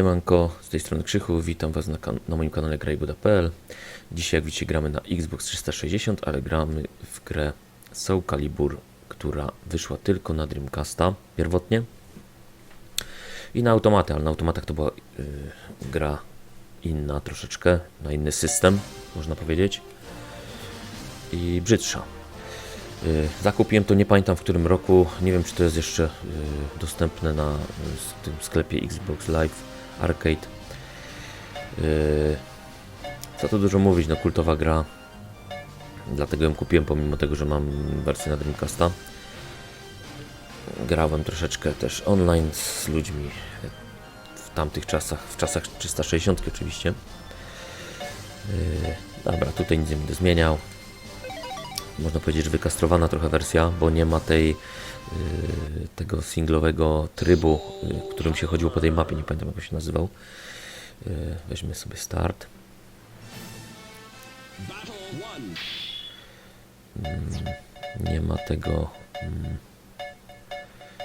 Siemanko, z tej strony Krzychu, witam Was na, na moim kanale grajbuda.pl Dzisiaj jak widzicie gramy na Xbox 360, ale gramy w grę Soul Calibur, która wyszła tylko na Dreamcasta pierwotnie. I na automaty, ale na automatach to była y, gra inna troszeczkę, na inny system, można powiedzieć. I brzydsza. Y, Zakupiłem to, nie pamiętam w którym roku, nie wiem czy to jest jeszcze y, dostępne na y, tym sklepie Xbox Live Arcade. Y, Co tu dużo mówić, no kultowa gra. Dlatego ją kupiłem, pomimo tego, że mam wersję na Dreamcasta. Grałem troszeczkę też online z ludźmi w tamtych czasach, w czasach 360 oczywiście. Y, Dobra, tutaj nic nie będę zmieniał można powiedzieć, że wykastrowana trochę wersja, bo nie ma tej y, tego singlowego trybu, y, którym się chodziło po tej mapie, nie pamiętam jak się nazywał. Y, weźmy sobie start. Mm, nie ma tego. mm,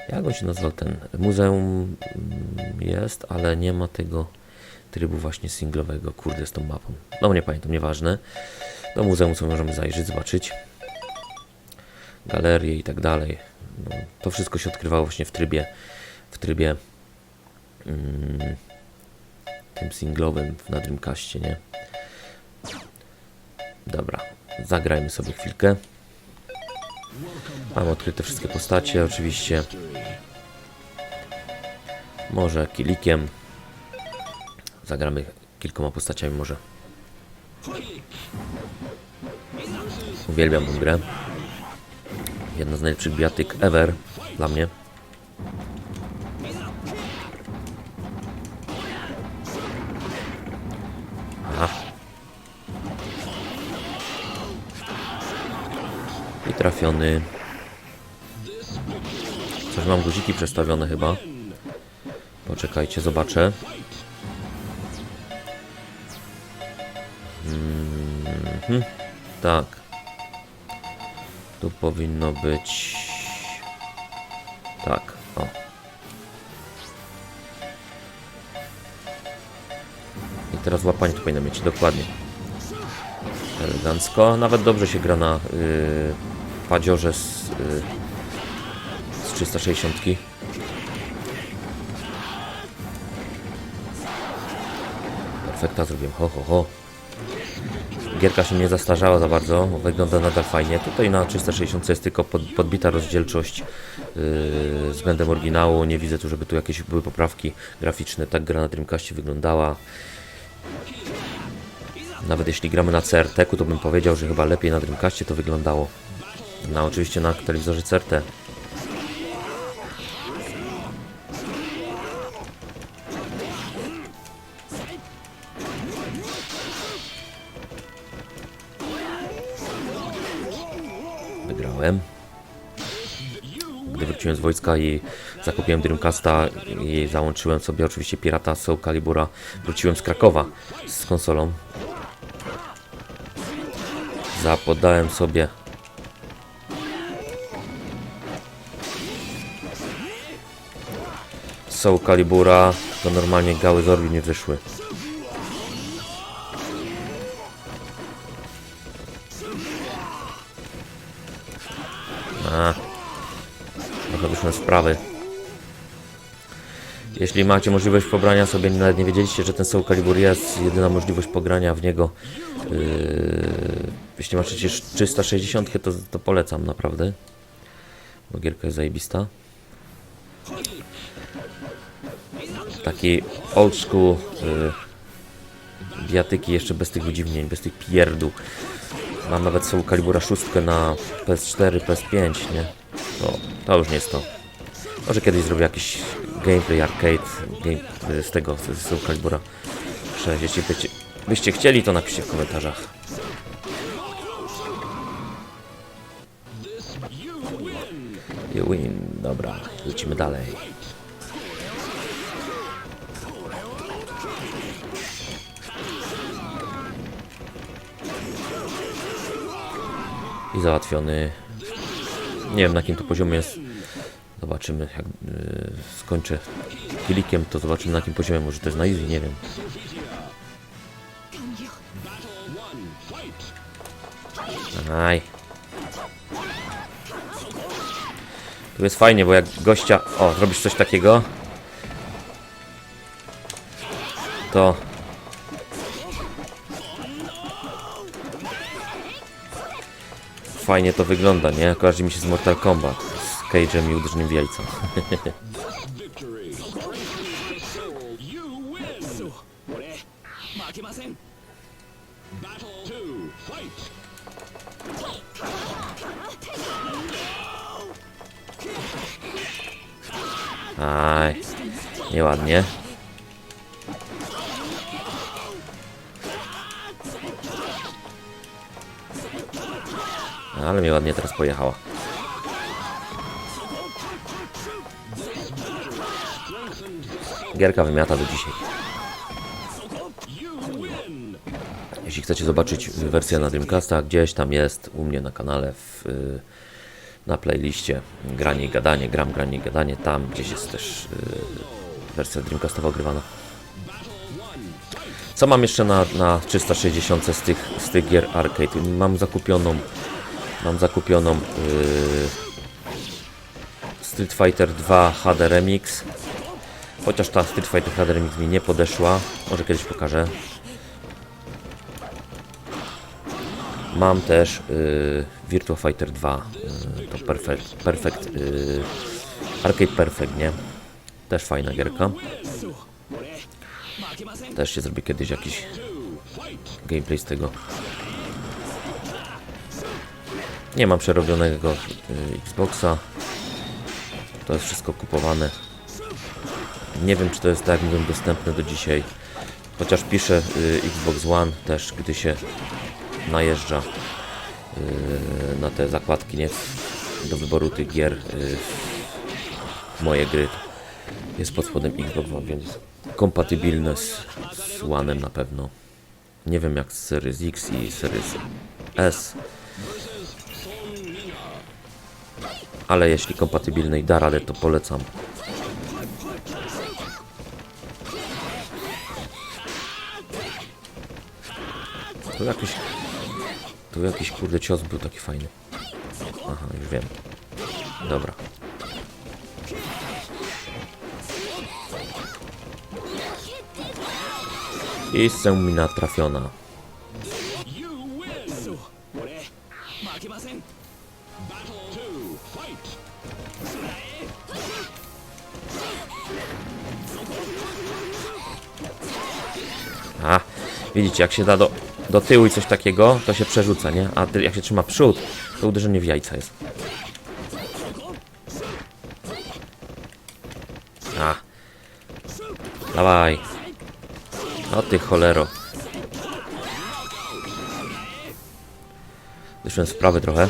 Jak on się nazywał ten? Muzeum mm, jest, ale nie ma tego trybu właśnie singlowego. Kurde, z tą mapą. No nie pamiętam, nieważne. Do muzeum co możemy zajrzeć, zobaczyć galerie i tak dalej. No, to wszystko się odkrywało właśnie w trybie, w trybie mm, tym singlowym na Dreamcastie, nie? Dobra, zagrajmy sobie chwilkę. Mam odkryte wszystkie postacie, oczywiście. Może kilikiem. Zagramy kilkoma postaciami może. Uwielbiam tę grę. Jedna z najlepszych bijatyk ever dla mnie. Aha. I trafiony. Coś mam guziki przestawione chyba. Poczekajcie, zobaczę. Mhm. Tak. Tu powinno być. Tak, o. I teraz łapanie tu powinno mieć, dokładnie. Elegancko. Nawet dobrze się gra na yy, padziorze z, yy, z 360. Perfekta zrobiłem, ho ho ho. Gierka się nie zastarzała za bardzo, wygląda nadal fajnie. Tutaj na 360 jest tylko pod, podbita rozdzielczość yy, względem oryginału. Nie widzę tu, żeby tu jakieś były poprawki graficzne. Tak gra na Dreamcastie wyglądała. Nawet jeśli gramy na CRT-ku, to bym powiedział, że chyba lepiej na Dreamcastie to wyglądało. No oczywiście na telewizorze CRT. Gdy wróciłem z wojska i zakupiłem Dreamcasta i załączyłem sobie oczywiście Pirata Soul Calibura, wróciłem z Krakowa z konsolą. Zapodałem sobie Soul Calibura, to normalnie gały z orbi nie wyszły. Sprawy. Jeśli macie możliwość pobrania sobie, nawet nie wiedzieliście, że ten Soul Calibur jest, jedyna możliwość pogrania w niego. Yy, jeśli macie przecież 360, to, to polecam naprawdę. Bo gierka jest zajebista. Taki old school yy, jeszcze bez tych wydziwnień, bez tych pierdół. Mam nawet Soul Calibura 6 na PS4, PS5, nie? To już nie jest to. Może kiedyś zrobię jakiś gameplay arcade game, z tego, z Soul Calibura 6. Jeśli byście, byście chcieli, to napiszcie w komentarzach. You win. Dobra, lecimy dalej. I załatwiony. Nie wiem na jakim to poziomie jest Zobaczymy, jak yy, skończę kilikiem, to zobaczymy na jakim poziomie. Może jest na easy, nie wiem. Aj. Tu jest fajnie, bo jak gościa... O, zrobisz coś takiego... To... Fajnie to wygląda, nie? Kojarzy mi się z Mortal Kombat. Cage'em i uderzeniem w jajco. Gierka wymiata do dzisiaj. Jeśli chcecie zobaczyć wersję na Dreamcasta, gdzieś tam jest u mnie na kanale w, y, na playliście granie i gadanie, gram granie i gadanie, tam gdzieś jest też y, wersja Dreamcastowa ogrywana. Co mam jeszcze na, na 360 z tych, z tych gier arcade? Mam zakupioną mam zakupioną y, Street Fighter 2 HD Remix Chociaż ta Street Fighter Harder mi nie podeszła. Może kiedyś pokażę. Mam też yy, Virtua Fighter 2. Yy, to perfect, perfect yy, Arcade Perfect, nie? Też fajna gierka. Też się zrobi kiedyś jakiś gameplay z tego. Nie mam przerobionego yy, Xboxa. To jest wszystko kupowane. Nie wiem, czy to jest tak, jak dostępne do dzisiaj. Chociaż piszę y, Xbox One też, gdy się najeżdża y, na te zakładki, nie? Do wyboru tych gier y, moje gry. Jest pod spodem Xbox One, więc kompatybilne z, z One'em na pewno. Nie wiem jak z Series X i Series S. Ale jeśli kompatybilny i da radę, to polecam. jakiś... Tu jakiś kurde cios był taki fajny. Aha, już wiem. Dobra. I mina trafiona. A, widzicie, jak się da do do tyłu i coś takiego, to się przerzuca, nie? A jak się trzyma przód, to uderzenie w jajca jest. A. Dawaj. O ty cholero. Zeszłem sprawy trochę.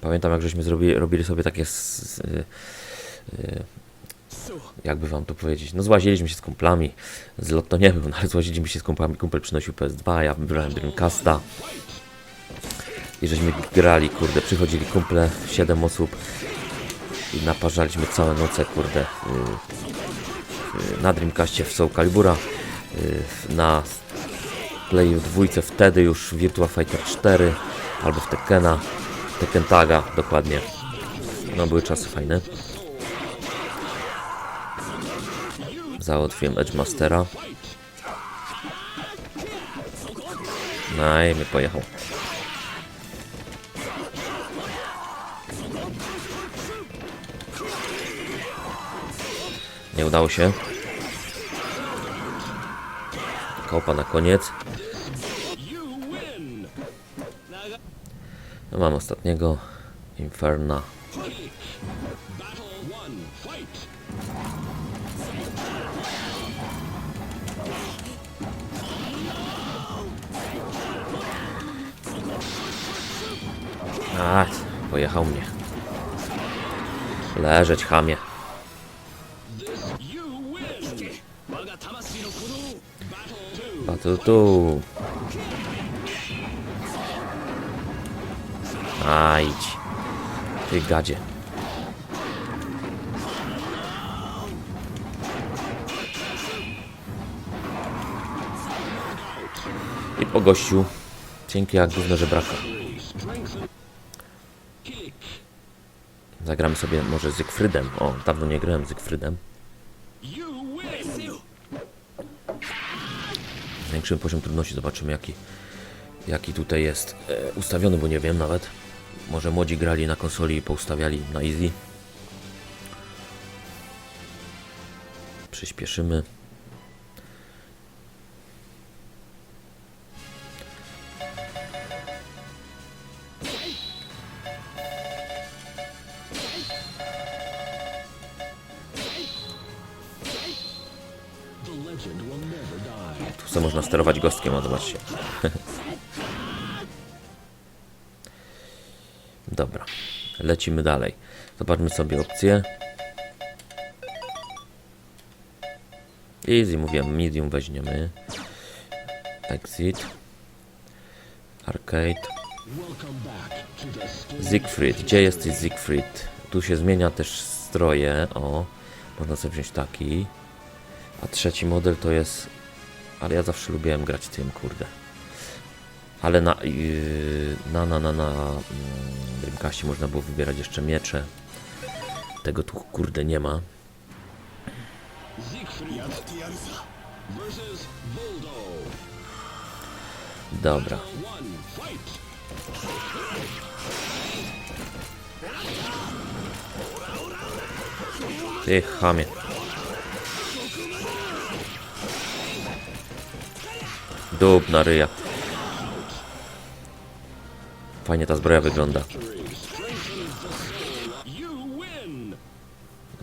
Pamiętam jak żeśmy zrobili, robili sobie takie... Z, z, jakby wam to powiedzieć, no złaziliśmy się z kumplami, zlot to nie był, no ale złaziliśmy się z kumplami, kumpel przynosił PS2, ja wybrałem Dreamcasta i żeśmy grali, kurde, przychodzili kumple, 7 osób i naparzaliśmy całe noce, kurde, y, y, na Dreamcastie w Soul Calibura, y, na Playu dwójce wtedy już Virtua Fighter 4 albo w Tekkena, Tekken Taga dokładnie. No były czasy fajne. Załatwiłem Edge Mastera. No pojechał. Nie udało się. Kopa na koniec. No mam ostatniego Inferna. Tak, pojechał mnie. Leżeć, chamie. Battle tu. A, idź. Ty gadzie. I po gościu. Cienkie jak gówno żebraka. Zagramy sobie może Zygfrydem. O, dawno nie grałem Zygfrydem. Większy poziom trudności. Zobaczymy jaki, jaki tutaj jest e, ustawiony, bo nie wiem nawet. Może młodzi grali na konsoli i poustawiali na easy. Przyspieszymy. Sterować gostkiem, a zobaczcie. Dobra, lecimy dalej. Zobaczmy sobie opcje. Easy, mówiłem, medium weźmiemy. Exit. Arcade. Siegfried, gdzie jesteś Siegfried? Tu się zmienia też stroje, o. Można sobie wziąć taki. A trzeci model to jest... Ale ja zawsze lubiłem grać tym, kurde. Ale na, yy, na, na, na, na mm, Dreamcastie można było wybierać jeszcze miecze. Tego tu, kurde, nie ma. Dobra. Ty chamie. Dub na ryja. Fajnie ta zbroja wygląda.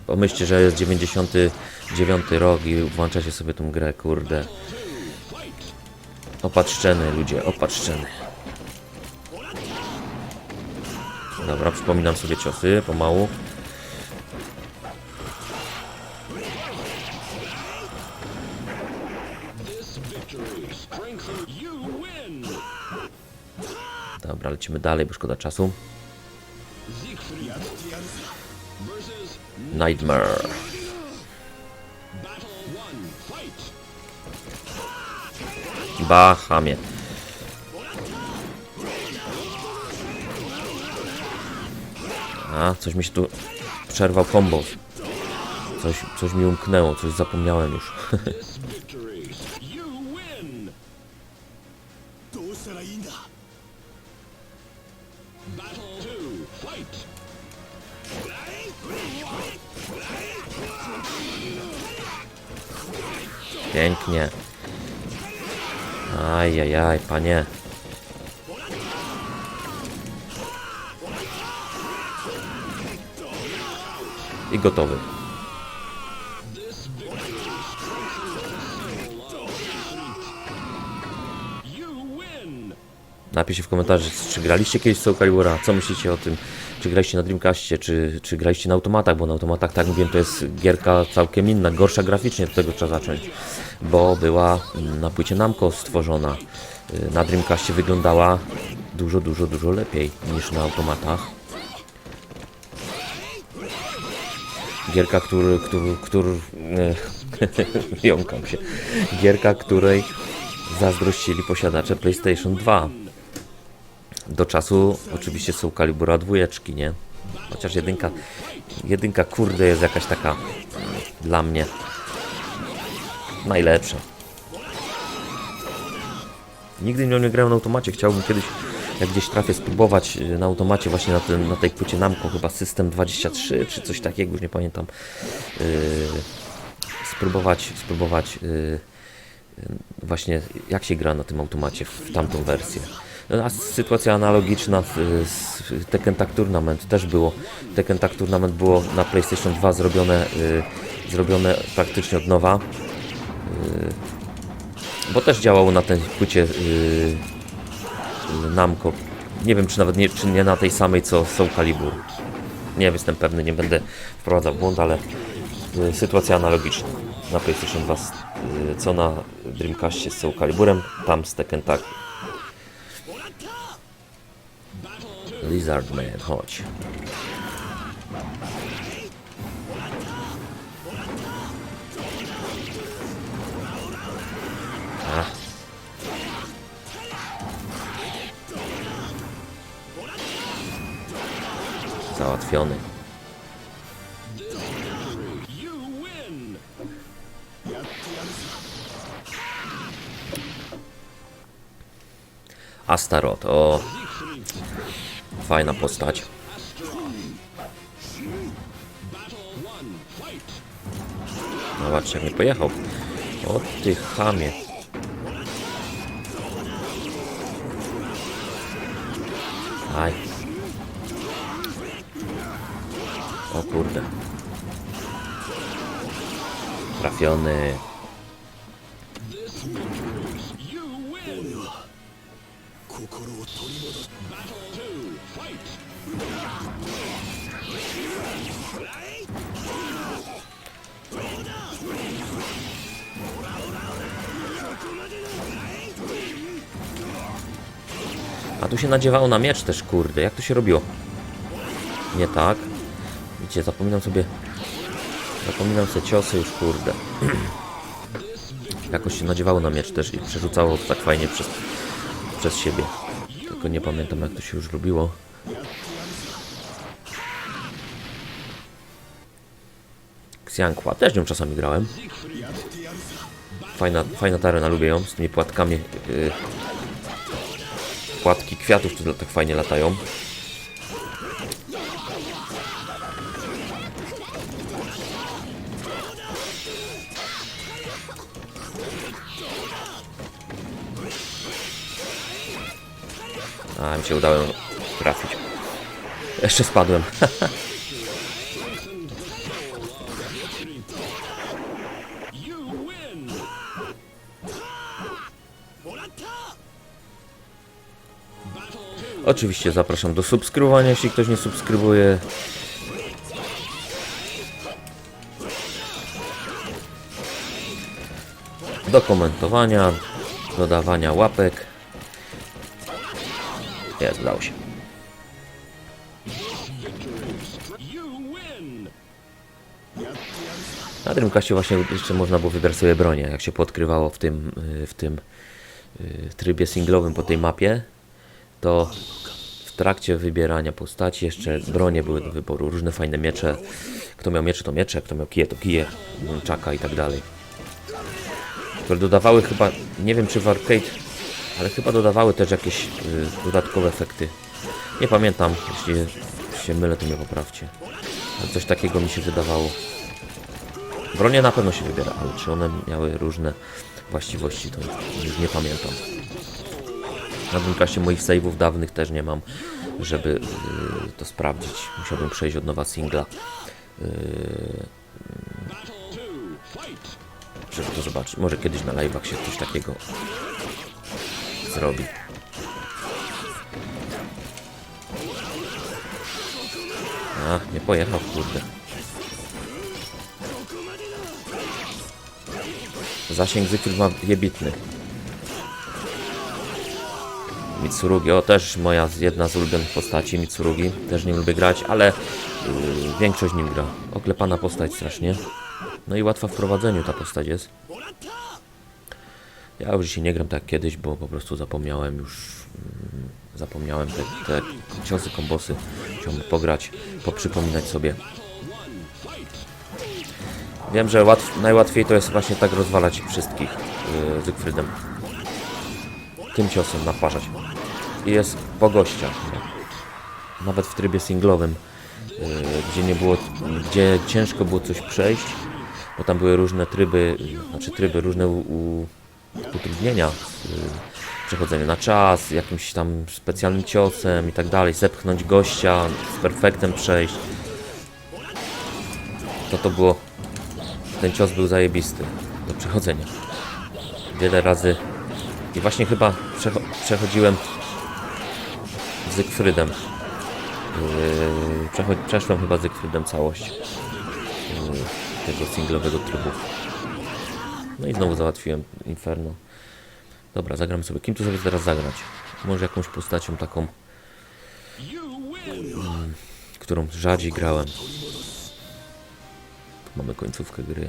Pomyślcie, że jest 99 rok i włączacie sobie tą grę, kurde. Opatrzczeny ludzie, opatrzczeny. Dobra, przypominam sobie ciosy pomału. Dobra, lecimy dalej, bo szkoda czasu. Nightmare. Bahamie. A, coś mi się tu przerwał kombo. Coś, coś mi umknęło, coś zapomniałem już. Pięknie. Ajajaj, panie. I gotowy. Napiszcie w komentarzach, czy graliście kiedyś w Soul Calibura, co myślicie o tym, czy graliście na Dreamcastie, czy, czy graliście na automatach, bo na automatach, tak mówiłem, to jest gierka całkiem inna, gorsza graficznie, od tego trzeba zacząć, bo była na płycie Namco stworzona, Y, na Dreamcastie wyglądała dużo, dużo, dużo lepiej niż na automatach. Gierka, który, który, który, jąkam się, gierka, której zazdrościli posiadacze PlayStation 2. Do czasu oczywiście są kalibura dwójeczki, nie? Chociaż jedynka, jedynka kurde jest jakaś taka dla mnie najlepsza. Nigdy nią nie grałem na automacie, chciałbym kiedyś jak gdzieś trafię spróbować y, na automacie właśnie na, tym, na tej płycie Namco chyba System 23 czy coś takiego, już nie pamiętam. Yy, spróbować, spróbować yy, właśnie jak się gra na tym automacie w tamtą wersję. A sytuacja analogiczna z Tekken Tag Tournament też było. Tekken Tag Tournament było na PlayStation 2 zrobione, y, zrobione praktycznie od nowa. Y, bo też działało na tej płycie y, y, Namco. Nie wiem czy nawet nie, czy nie na tej samej co Soul Calibur. Nie jestem pewny, nie będę wprowadzał błąd, ale y, sytuacja analogiczna na PlayStation 2 z- y, co na Dreamcastie z Soul Caliburem, tam z Tekken Tag. Lizard Man, chodź. Załatwiony. Astaroth, o. Fajna postać. Zobaczcie, jak nie pojechał. O ty chamie. Aj. O kurde. Trafiony. 心を取り戻す Battle two, fight! あ tu się nadziewało na miecz też, kurde. Jak to się robiło? Nie tak. Widzicie, zapominam sobie... Zapominam sobie ciosy już, kurde. Jakoś się nadziewało na miecz też i przerzucało tak fajnie przez, przez siebie. Tylko nie pamiętam jak to się już robiło. Xianqua, też nią czasami grałem. Fajna, fajna ta arena, lubię ją, z tymi płatkami. Yy, płatki kwiatów tu tak fajnie latają. A, mi się udało trafić. Jeszcze spadłem. Oczywiście zapraszam do subskrybowania, jeśli ktoś nie subskrybuje. Do komentowania, dodawania łapek. Jest, udało się. Na Dreamcastie właśnie jeszcze można było wybrać sobie bronię, jak się podkrywało w tym, y, w tym y, trybie singlowym po tej mapie, to w trakcie wybierania postaci jeszcze bronie były do wyboru, różne fajne miecze. Kto miał miecze to miecze, kto miał kije to kije, czaka i tak dalej. Które dodawały chyba, nie wiem czy w arcade, ale chyba dodawały też jakieś y, dodatkowe efekty. Nie pamiętam, jeśli się mylę to mnie poprawcie. Ale coś takiego mi się wydawało. Bronie na pewno się wybiera, ale czy one miały różne właściwości, to już nie pamiętam. Na Dreamcastie moich save'ów dawnych też nie mam, żeby yy, to sprawdzić. Musiałbym przejść od nowa singla, fight! żeby to zobaczyć. Może kiedyś na live'ach się coś takiego zrobi. A, nie pojechał, kurde. Zasięg Zygfryd ma jebitny. Mitsurugi, o też moja jedna z ulubionych postaci Mitsurugi, też nie lubię grać, ale yy, większość nim gra. Oklepana postać strasznie. No i łatwa w prowadzeniu ta postać jest. Ja już dzisiaj nie gram tak kiedyś, bo po prostu zapomniałem już, mm, zapomniałem te, te ciosy, kombosy, chciałbym pograć, poprzypominać sobie. Wiem, że łatw, najłatwiej to jest właśnie tak rozwalać wszystkich yy, Zygfrydem. Tym ciosem naparzać. I jest po gościach. Nawet w trybie singlowym, yy, gdzie, nie było, gdzie ciężko było coś przejść, bo tam były różne tryby, znaczy tryby, różne u, u utrudnienia w yy, przechodzeniu na czas, jakimś tam specjalnym ciosem i tak dalej, zepchnąć gościa, z perfektem przejść. To to było, ten cios był zajebisty do przechodzenia. Wiele razy i właśnie chyba przecho przechodziłem z Zygfrydem. Yy, przeszłem chyba z Zygfrydem całość yy, tego singlowego trybu. No i znowu załatwiłem Inferno. Dobra, zagram sobie. Kim tu sobie teraz zagrać? Może jakąś postacią taką którą rzadziej grałem. Tu mamy końcówkę gry.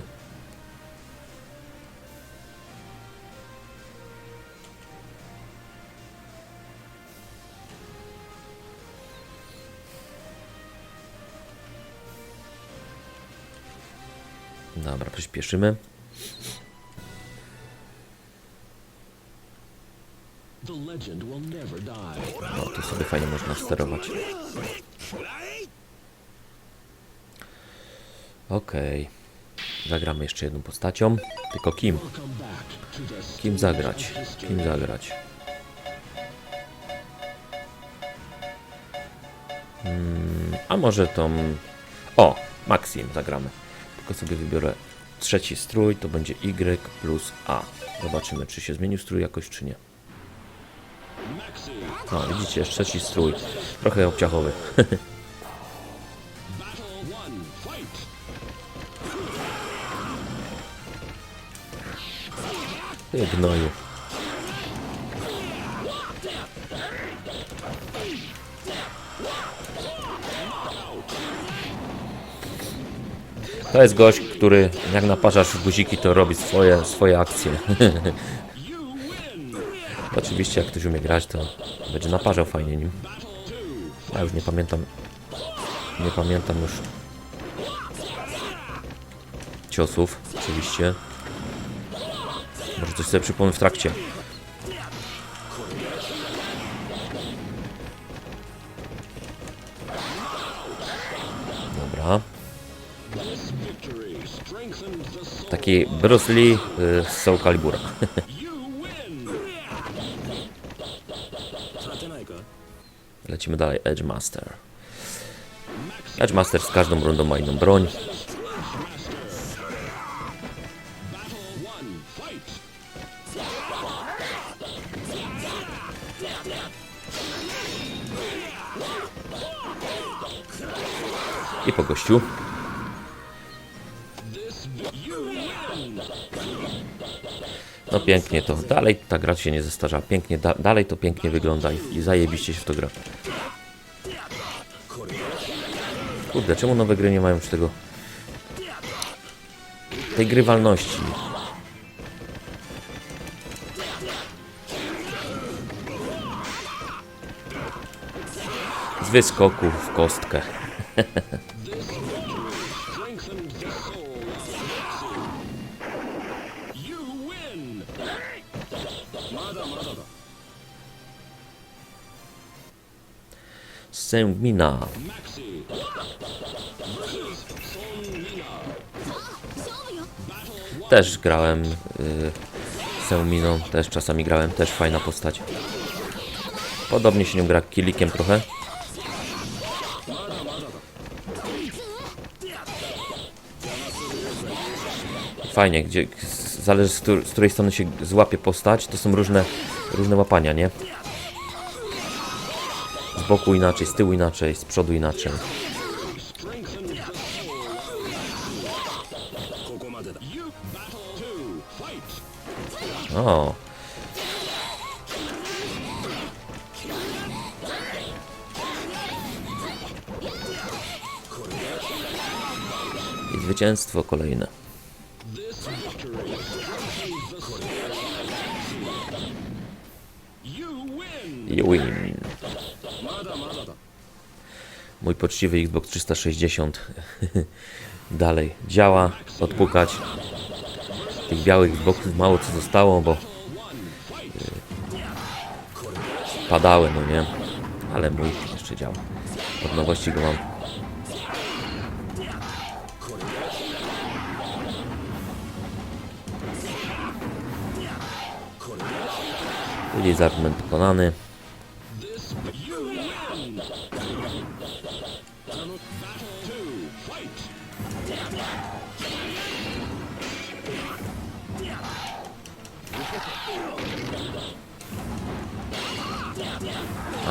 Dobra, przyspieszymy. No, tu sobie fajnie można sterować. Okej. Zagramy jeszcze jedną postacią. Tylko kim? To Kim zagrać? Kim zagrać? Mm, a może tą... O! Maxim zagramy. Tylko sobie wybiorę trzeci strój, to będzie Y plus A. Zobaczymy, czy się zmienił strój jakoś, czy nie. No, widzicie, trzeci strój. Trochę obciachowy. Ty gnoju. To jest gość, który jak naparzasz guziki, to robi swoje, swoje akcje. Oczywiście jak ktoś umie grać, to będzie naparzał fajnie nim. Ja już nie pamiętam. Nie pamiętam już ciosów, oczywiście. Może coś sobie przypomnę w trakcie. Dobra. Taki Bruce Lee y, z Soul Calibura. Lecimy dalej. Edge Master. Edge Master z każdą rundą ma inną broń. I po gościu. No pięknie to. Dalej ta gra się nie zestarza. Pięknie, da, dalej to pięknie wygląda i, i zajebiście się w to gra. Kurde, czemu nowe gry nie mają już tego... tej grywalności? Z wyskoku w kostkę. Sęmina. Też grałem y, Seuminą, też czasami grałem, też fajna postać. Podobnie się nią gra kilikiem trochę. Fajnie, gdzie zależy z, z której strony się złapie postać, to są różne, różne łapania, nie? boku inaczej, z tyłu inaczej, z przodu inaczej. O. I zwycięstwo kolejne. You win. Mój poczciwy Xbox 360 dalej działa, odpukać. Tych białych Xboxów mało co zostało, bo y, padały, no nie? Ale mój jeszcze działa. Od nowości go mam. Lizardman pokonany. This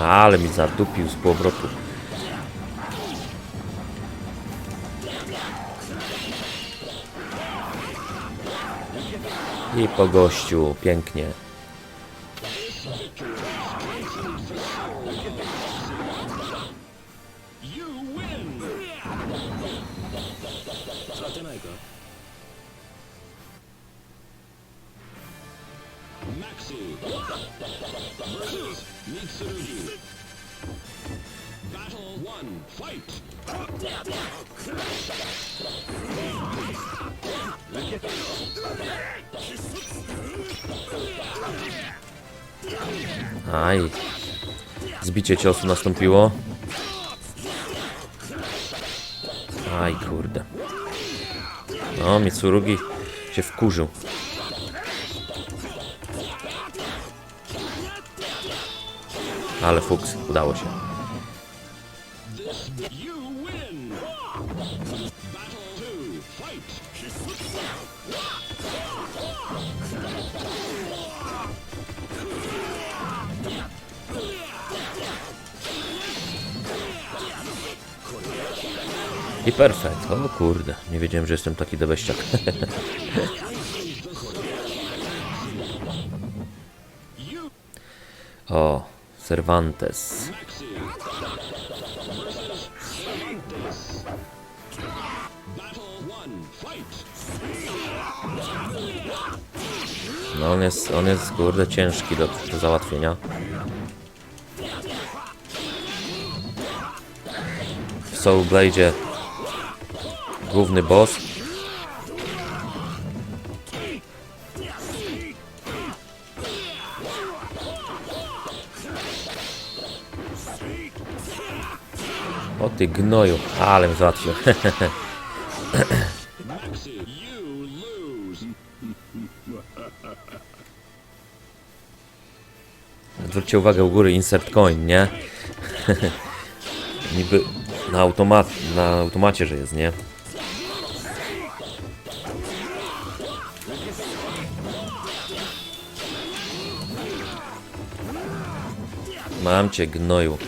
Ale mi zadupił z powrotu. I po gościu, pięknie. Aj. Zbicie ciosu nastąpiło. Aj, kurde. No, Mitsurugi się wkurzył. Ale fuks, udało się. I perfekt. O kurde, nie wiedziałem, że jestem taki debeściak. You O, Cervantes. No on jest, on jest kurde ciężki do, do załatwienia. W Soul Blade'zie główny boss. O ty gnoju, ale mnie załatwił. Zwróćcie uwagę u góry insert coin, nie? Niby na automat, na automacie, że jest, nie? Mam cię, gnoju.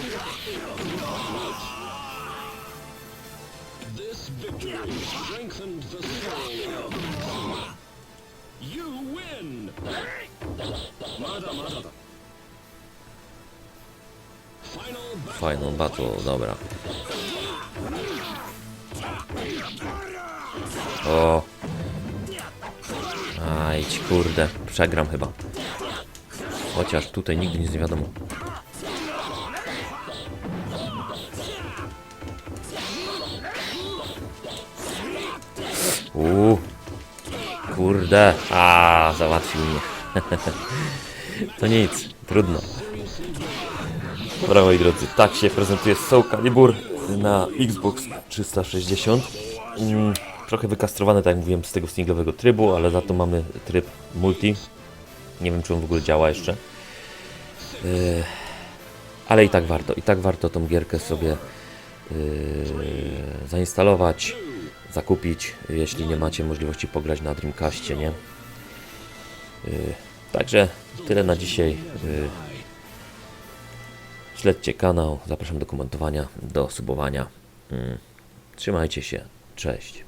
Final battle, dobra. O. Aj, kurde. Przegram chyba. Chociaż tutaj nigdy nic nie wiadomo. Uuu. Kurde. A, załatwił mnie. to nic, trudno. Dobra moi drodzy, tak się prezentuje Soul Calibur na Xbox 360. Mm, trochę wykastrowane, tak jak mówiłem, z tego singlowego trybu, ale za to mamy tryb multi. Nie wiem, czy on w ogóle działa jeszcze. Yy, ale i tak warto, i tak warto tą gierkę sobie yy, zainstalować, zakupić, jeśli nie macie możliwości pograć na Dreamcastie, nie? Yy, także tyle na dzisiaj. Yy, Śledźcie kanał, zapraszam do komentowania, do subowania. Mm. Trzymajcie się, cześć.